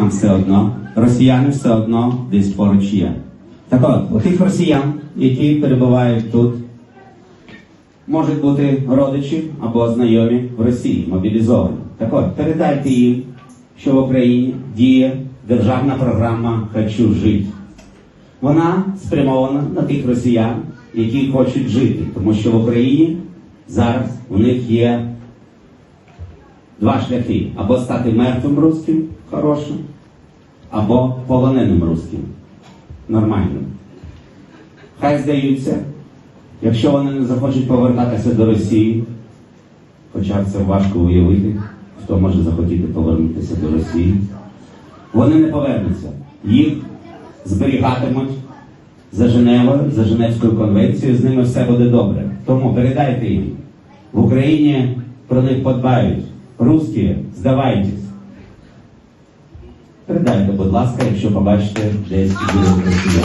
нам все одно. Росіяни все одно десь поруч є. Так от, у тих росіян, які перебувають тут, можуть бути родичі або знайомі в Росії, мобілізовані. Так от, передайте їм, що в Україні діє державна програма Хочу жити. Вона спрямована на тих росіян, які хочуть жити, тому що в Україні зараз у них є два шляхи: або стати мертвим русським хорошим, або полоненим русським нормальним. Хай здаються, якщо вони не захочуть повертатися до Росії, хоча це важко уявити, хто може захотіти повернутися до Росії, вони не повернуться. Їх зберігатимуть за Женевою, за Женевською конвенцією, з ними все буде добре. Тому передайте їм. В Україні про них подбають. Русські, здавайтесь. Передайте, будь ласка, якщо побачите десь ідею росіян.